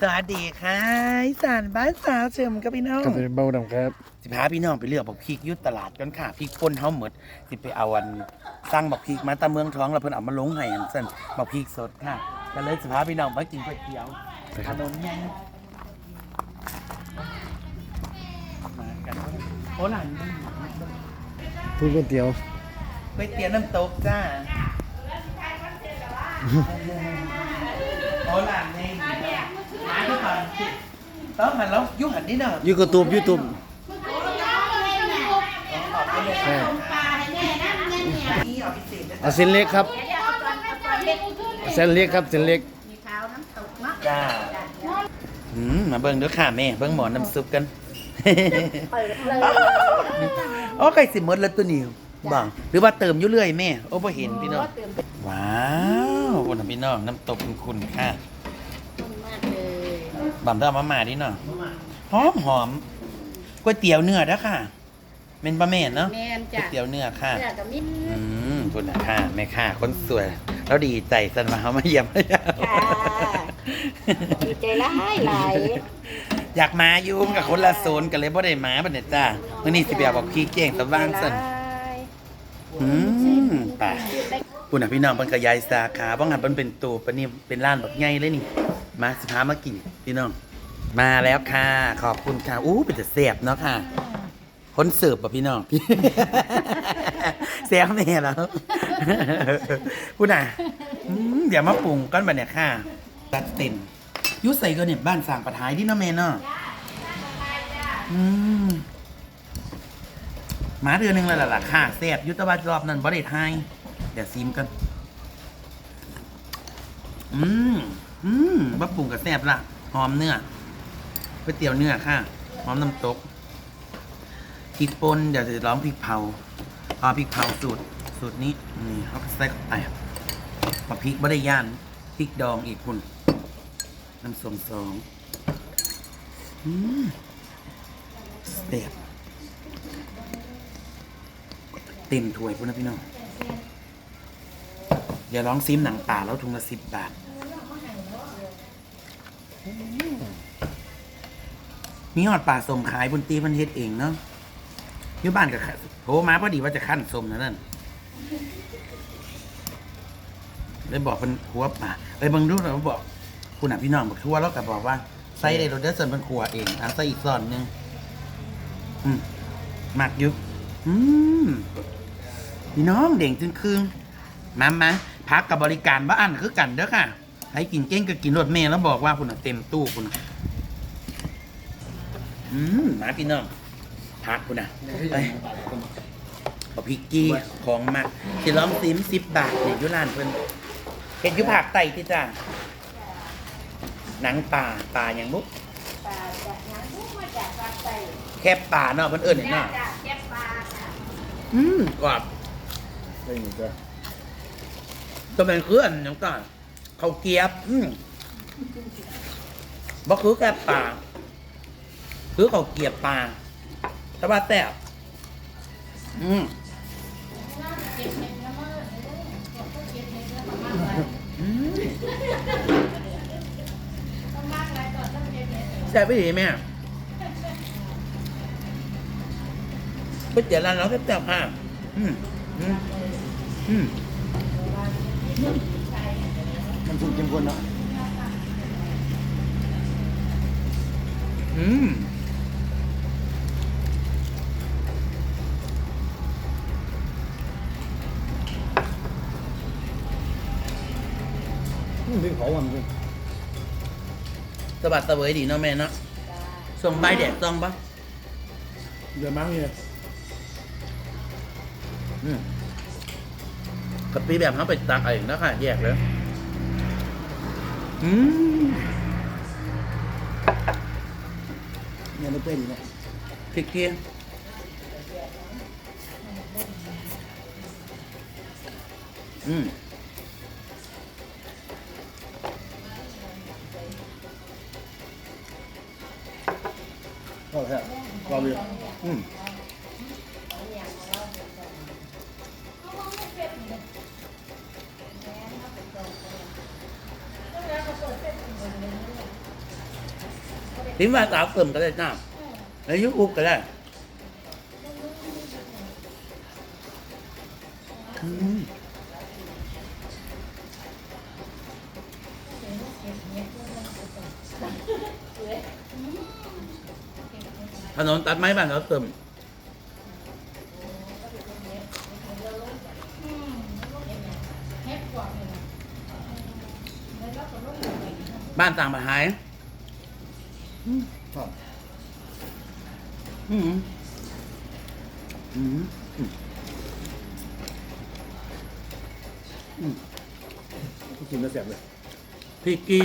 สวัสดีค่ะอีสานบ้านสาวเฉิมกับพี่น้อง กับเป็นเบาดำครับ สิพาพี่น้องไปเลือกบักพริกอยุดตลาดกันค่ะพริกป่นเฮาหมดสิไปเอาอันสร้างบักพริกมาตามเมืองท้องแล้วเพิ่นเอามาลงให้อันซั่นบักพริกสดค่ะก็เลยสิพาพี่น้องไปกินก๋วยเตี๋ยวขนมแห้งมากันโอ้หลานนี่พูดก๋วยเตี๋ยวก๋วยเตี๋ยวน้ำตกจ้าโอ้หลานนี่หาดูก่อน ต้องหันแล้วยุ่งหันนี่เนาะยูกตูบยูทูบใช่นี่เอาพิเศษนะเอาเส้นเล็กครับเอาเส้นเล็กครับเส้นเล็กจ้าอืมมาเบิ่งเด้อค่ะแม่เบิ่งหมอน้ำซุปกันอ๋อไก่สิหมดแล้วตัวนี้บ่หรือว่าเติมอยู่เรื่อยแม่ โอ้บ่เห็นพี่น้อง ว้าวคนน่ะพี่น้องน้ำตกคุณคุณค่ะ บ่ำเด้อมามาดิเนาะหอมหอมก๋วยเตี๋ยวเนื้อเด้อค่ะเป็นบะแม่นเนาะแม่นก๋วยจ้ะเตี๋ยวเนื้อค่ะเสื้อกับมิ้นอืมคุณนะค่ะแม่ค่ะ คนสวย แล้วดีใจสันมาเขามาเยี่ยมค่ะดีใจหลายหลายอยากมาอยู่กับคนละโซนกันเลยบ่ได้มาบัดเนี่ยจ้ามื่อนี้สิเบียบอกพี่เก่งสว่างสัน อืมไป่าคุณน่ะพี่น้องเพิ่นก็ย้ายสาขาบ่งั้นเพิ่นเป็นตัวปานนี้เป็นร้านบักใหญ่เลยนี่ มาสิพามากินพี่น้อง มาแล้วค่ะ ขอบคุณค่ะอู้เป็นแต่แซ่บเนาะค่ะ คนเสิร์ฟป่ะพี่น้องแซ่บแม่แล้วคุณน่ะอืมเดี๋ยวมาปรุงกันบัดเนี่ยค่ะตัดเต็มอยุใส่ก็เนี่ยบ้านสั่งปะทายดิเนาะแม่เนาะอืมหมาเดือนหนึงแล้วล่ะล่ะค่ะแซ่บอยุตะวันรอบนั้นบ่ได้ทายเดี๋ยวซิมกัน อืม อืมบะปรุงกับแซ่บละหอมเนื้อก๋วยเตี๋ยวเนื้อค่ะหอมน้ำตกพริกป่นเดี๋ยวจะร้องพริกเผาเอาพริกเผาสูตรสูตรนี้นี่เขาใส่เข้าไปมาพริกบริย่านพริกดองอีกคุณน้ำส้มสองอืมแซ่บเต็มถ้วยพุ่นนะพี่น้องอย่าร้องซิมหนังป่าแล้วทุงละสิบบาท มีหอดป่าสมขายบนตีมันเฮ็ดเองเนาะอยู่บ้านกับโทรมาพอดีว่าจะขั้นสมนะนั่นเลยบอกเพิ่นครัวป่าเอ้ยบางรูปเราบอก คุณอะพี่น้องบอกครัวแล้วก็บอกว่าใส่ได้รถเดอร์เซนเป็นครัวเองอะใส่อีกซ่อนหนึงอืมมักยุอืมพี่น้องเด่งจึงคืงมามาพักกับบริการบ้านคือกันเด้อค่ะ ให้กินเก้งก็กินรถเมล์แล้วบอกว่าคุณอะเต็มตู้คุณอะอืมมาพี่น้องพักคุณนะไปเอาพริกกี้ของมากสิล้อมซิมสิบบาทเนี่ยอยุรานเพิ่นเห็นอยุผักไตที่จ้าหนังป่าป่าอย่างบุกปลาจากน้ำพุมาจากปลาไตแค่ป่าเนาะเพิ่นเอิ้นเนาะจ้ะแก้ปลาค่ะอืมกรอบได้หมดจ้ะตัวเป็นคืออันยังก่อน เขาเกียบอืมบ่คือแค่ป่าคือเขาเกียบป่าแต่ว่าแซ่บอืมใช่บไปดีแม่ก๋วยเตี๋ยวร้านเราแซ่บๆค่ะอืมอืมอืม มันสุกเข้มข้นเนาะอืมอืมพริกเผามันเป็นสะบัดสะเวยดีเนาะแม่เนาะส่งใบแดดซองปะเดือดมั้งเนี่ยอืมกะปิแบบเขาไปตักเองนะค่ะแยกเลย อืมเนี่ยมันเป็นเนี่ยพริกเกียอืมก็แค่เราเลยอืม พิมพ์ว่าสาวเติมก็ได้จ้าในยูทูบก็ได้ถนนตัดไม้บ้านเราเติมบ้านต่างประหาย ครับ อืมอืมอืมอืม กินแล้วแซ่บเลยพี่กี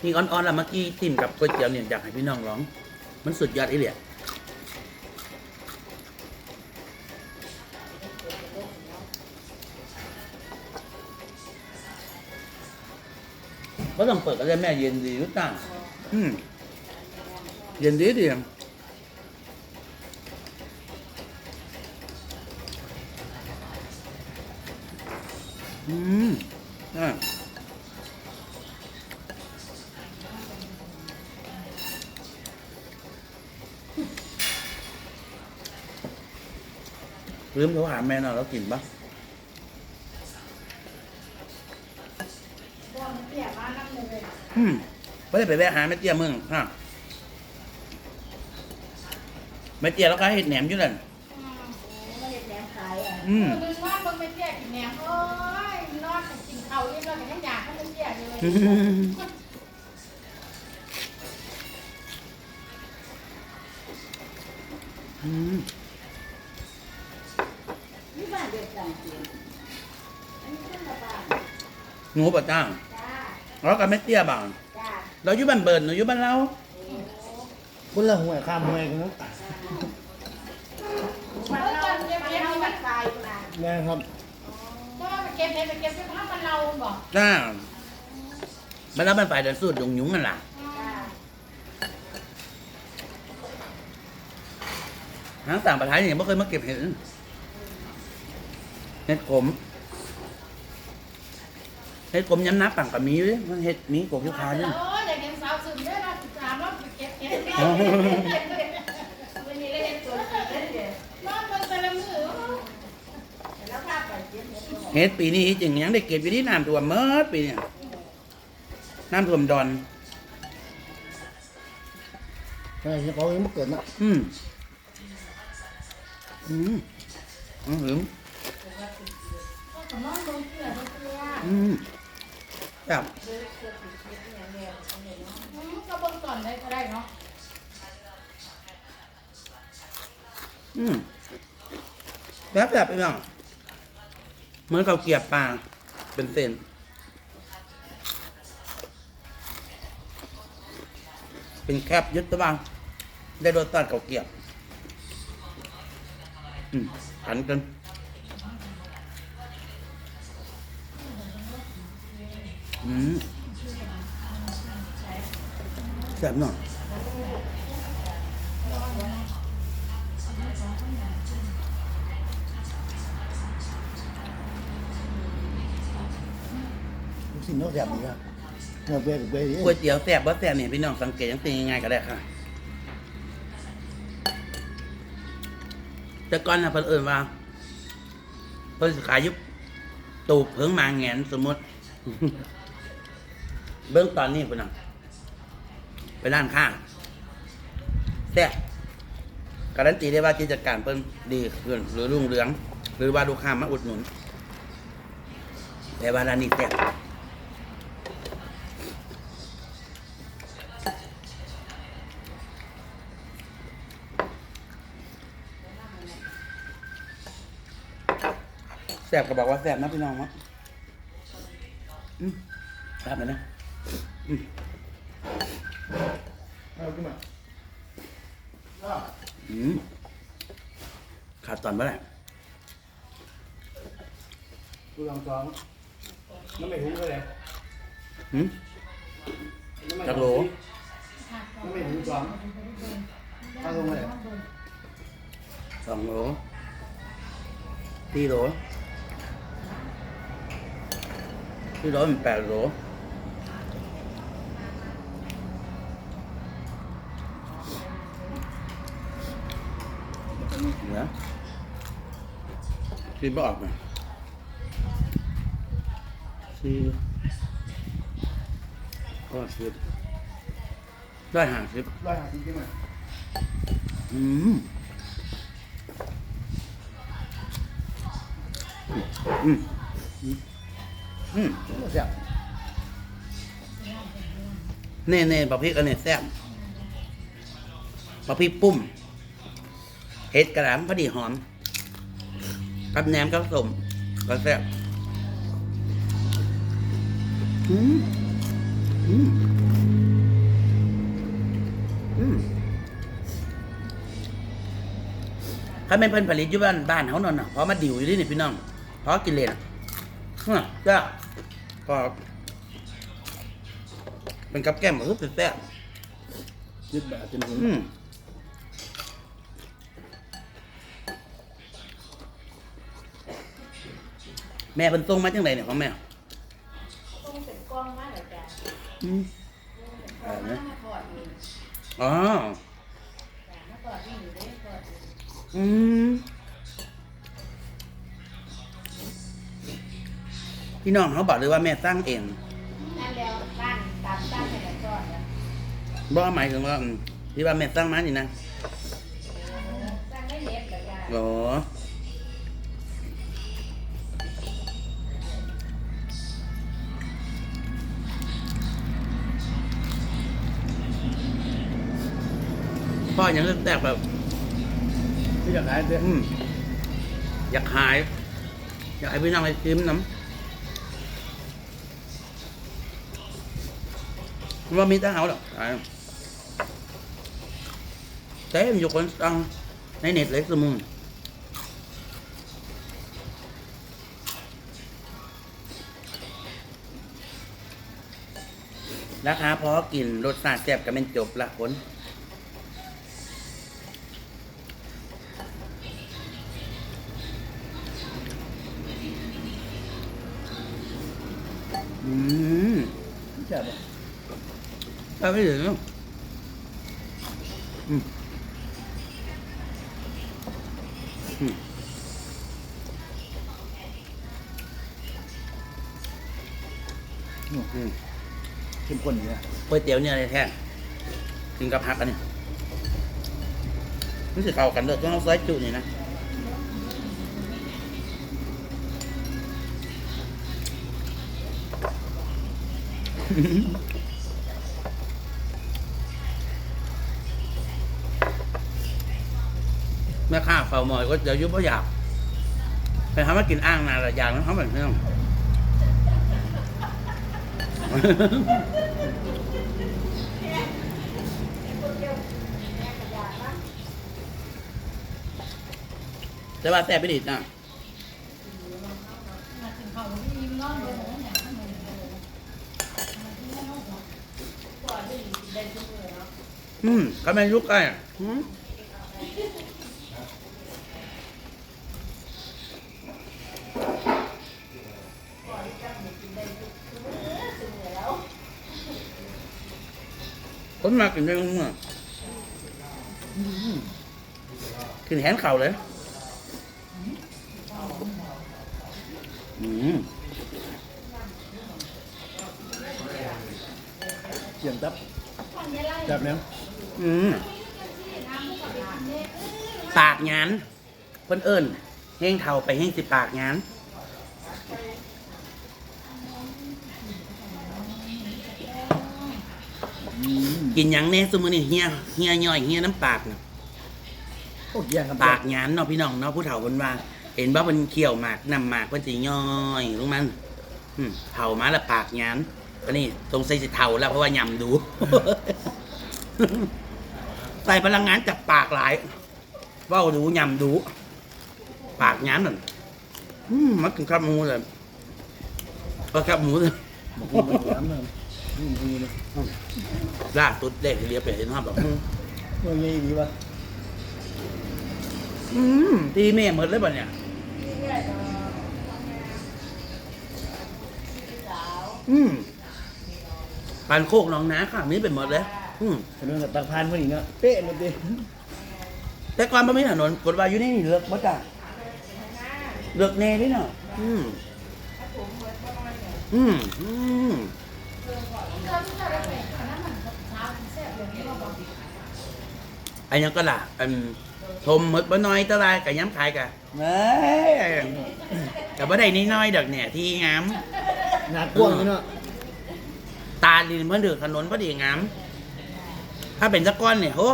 พี่อ่อนๆแล้วเมื่อกี้จิ้มกับก๋วยเตี๋ยวเนี่ยอยากให้พี่น้องลอง มันสุดยอดอีเหลียก็ต้องเปิดก็ได้แม่เย็นดีรู้จักอืมเย็นดีดี อืมอะลืมโทรหาแม่หน่อยแล้วกินปะอืมไม่ได้ไปแวะหาแม่เตี้ยมึงฮะแม่เตี้ยแล้วก็เห็ดแหนมอยู่นั่นไม่ได้แหนมขายอะอืมมึงว่ามึง ไม่เที่ยกินแหนมเอ้ยนอนกินข้าวเรียบร้อยให้อยากให้มันเที่ยเลยอืมนี่บ้านเดียวกันจริงอันนี้คนละบ้านหนูปะจ้างจ้าแล้วก็แม่เตี้ยบังจ้าเราอยู่บ้านเบิร์นหนูอยู่บ้านเราโอ้คนละห่วยข้ามห่วยกันนะมันเรามันเรามันขายนะ แม่ครับก็ไปเก็บเห็ดไปเก็บเสื้อผ้ามันเราบอกจ้าบ้านเราบ้านฝ่ายเดินสูดยงยุงนั่นล่ะจ้าหางต่างประเทศเนี่ยไม่เคยมาเก็บเห็ดเห็ดขมเห็ดขมย้ำน้ำปังกับมีเลยมันเห็ดมีกบยุคาด้วยโอ้ยอย่างเงี้ยสาวซึมได้เราสิบสามเราไปเก็บเห็ดวันนี้ได้เห็นตัวจริงแล้วเดี๋ยวน อนบนแต่ละมือ แล้วพาไปเจ็บ เห็ดเห็ดปีนี้จริงยังได้เก็บอยู่ที่น้ำท่วมเมื่อปีเนี่ยน้ำท่วมดอนใช่เขายังไม่เกิดนะอืมอืมอืมหืมก็นอนลงเกลือลงเกลืออืมครับก็เบิ่งก่อนได้ก็ได้เนาะอืมแบบแบบไปบ้าง เหมือนเขาเกียบปลาเป็นเส้นเป็นแคบยึดตะบังได้รสชาติเขาเกียบอืมขันกันอืมแซ่บหน่อย ลูกชิ้นนกแซ่บดีครับเนื้อเปื่อยกับเปื่อยดีก๋วยเตี๋ยวแซ่บบ่แซ่บเนี่ยพี่น้องสังเกตยังตีง่ายๆก็ได้ค่ะ แต่ก่อนนะเพิ่นเอิ้นว่า เพิ่นขายยุบตูบเพิ่งมาแงนสมมติ เบื้องตอนนี้พุ่นน่ะไปร้านข้างแซ่บการันตีได้ว่ากิจการเพิ่นดีขึ้นหรือรุ่งเรือง หรือว่าลูกค้ามาอุดหนุนแต่ว่าร้านนี้แซ่บ สบก็บอกว่าแสบนะพี่น้องวะอืมแสบเลยนะอืมเอาขึ้นมาอืมขาดตอนเมื่อไหร่กูลองซ้อมน้ำไม่หุ้งเลยหืมจักโหลน้ำไม่หุ้งซ้อมเอาลงมาเลยสองโหลสี่โหล ที่ร้อยแปดโหลนะที่บ่ออกไหมที่ก็สิบได้หาสิบได้หาสิบใช่ไหอืมอืมอืม แซ่บเน่เน่บะพริกอันนี้แซ่บบะพริกปุ้มเห็ดกระหล่ำพอดีหอมกับแหนมกับสมก็แซ่บอืมอืมอืมถ้าไม่นเพิ่นผลิตอยู่บ้านบ้านเขานอนน่ะเพราะมาดิวอยู่ที่นี่พี่น้องเพราะกินเลยน่ะฮะจ้า ก็เป็นกับแก้มก็คือแซ่บยึดแบบเป็นหุ่นอืมแม่เป็นทรงมาจังไรเนี่ยของแม่ต้องเป็นกล้องมากเลยจ้ะอืมเอามาถอดเองอ๋อจ้ะมาถอดนี่อยู่ได้ถอดเองอืม พี่น้องเขาบอกเลยว่าแม่สร้างเองนั่นแล้วบ้านตามตั้งให้แล้วก็เนี่ยบอกหมายถึงว่าอืมที่ว่าแม่สร้างมานี่นะสร้างได้เน็ตเลยจ้ะโอ้พ่อยังแตกแบบ ที่อยากขายเด้ออืมอยากขาย อยากให้พี่น้องไปชิมน้ำ ว่ามีตั้งเอาหรอกเต็มอยู่คนสั่งในเน็ตเลยสมุนราคาพอกินรสชาติแซ่บก็เป็นจบละคนอืมแซ่บ บ่ถ้าไม่ถึงอืมอืมอืมอืมเข้มข้นอยู่นะก๋วยเตี๋ยวเนี่ยอะไรแท้กินกับผักอันนี้รู้สึกเข้ากันเลยต้องเอาซอยจุนี่นะ แม่ข้าเฝ้ามอยก็เดี๋ยวยุบเพราะอยากไปทำให้กินอ่างนานละอย่างนั้นเขาแบบนี้แต่ว่าแต่ไปดิดนะมาถึงเขาที่ยิ้มน้องเลยเนี่ยก่อนะอืมก็ไม่ยุกไอ้อะอืม แล้ว ค นมากินได้มั้งอะกินแหนเข่าเลยอืมเสียงตับตอนนี้ไล่แซ่บแล้วอืมที่น้ำผู้กับเนี่ยปากงานเพิ่นเอิญเฮงเท่าไปเฮงสิปากงาน กินหยังแน่สมือนี่เฮียเฮียย่อยเฮียน้ำปากน่ะโอ้ยแย่งกันปากงานเนาะพี่น้องเนาะผู้เฒ่าเพิ่นว่า เห็นว่าเพิ่นเคี่ยวหมากนำหมากเพิ่นสิย่อยลงมันอืมเฒ่ามาและปากงานก็นี่ตรงใส่สิเฒ่าแล้วเพราะว่ายำดู ใส่พลังงานจากปากหลายเว้าดูยำดู ปากงานนั่นอืมมักกินข้าวหมูเลยก็ข้าวหมูเลย บอกว่ามันน้ำเลย อืมอืมเลยล่าสุดเด็กเรียบไปเห็นภาพแบบอืมมันไงดีวะอืมตีแม่หมดเลยป่ะเนี่ยอืมปานโคกหน้องนาข้างนี้เป็นหมดเลยอืมขนมกับตักพานพอดีเนาะเป๊ะเลยดิแต่ก่อนบ่มีถนนกดว่าอยู่ในนี่เลิกบ่จ้ะเลิกแน่เด้เนาะอืมอืมอืม อันยังก็ล่ะอันทมหมดบ่น้อยเท่าไรก็ย้ำขายกะเอ้ยก็บ่ได้นิดน้อยดอกเนี่ยที่งามหนักกว้างอยู่เนาะตาดินเพื่อนเดือถนนพอดีงามถ้าเป็นตะก้อนเนี่ยโอ้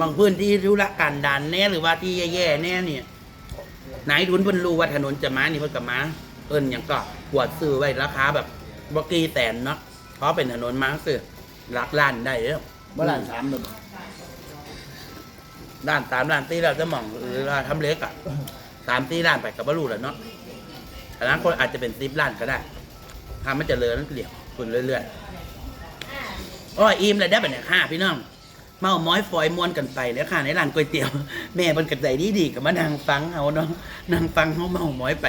บางพื้นที่รู้ละกันดานแน่หรือว่าที่แย่ๆแน่เนี่ยนายทุนเพิ่นรู้ว่าถนนจะมานี่เพิ่นก็มาเอิ้นหยังก็กวดซื้อไว้ราคาแบบบ่กี่แสนเนาะเพ ราะเป็นถนนมาซื้อหลักล้านได้เด้อบ่ล้านสามเลยบ่ล้านสามล้านตีเราจะมองหรือว่าทำเล็กอะสามตีล้านไปก็บ่รู้แหล้วเนาะอนาคตอาจจะเป็นสิบล้านก็ได้ถ้ามันเจะเลินเกลี่ยวคุณเรื่อยๆโอ้ยอิ่มเลยได้แบบเนี้ยค่ะพี่น้องเมาม้อยฟอยมวนกันไปแล้วค่ะในร้านก๋วยเตี๋ยว แม่มันกันใจดีดีๆกับมานั่งฟังเฮาเนาะนั่งฟังเฮาเมาม้อยไป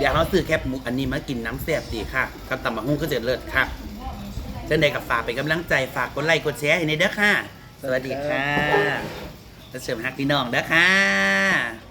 อย่าเขาซื้อแคบหมูอันนี้มากินน้ำแซ่บดีค่ะกับตำบักหุ่งก็จะเลิศค่ะ เช่นใดกับฝากเป็นกำลังใจฝากกดไลค์กดแชร์ให้ในเด้อค่ะ สวัสดีค่ะจะเสริมฮักพี่น้องเด้อค่ะ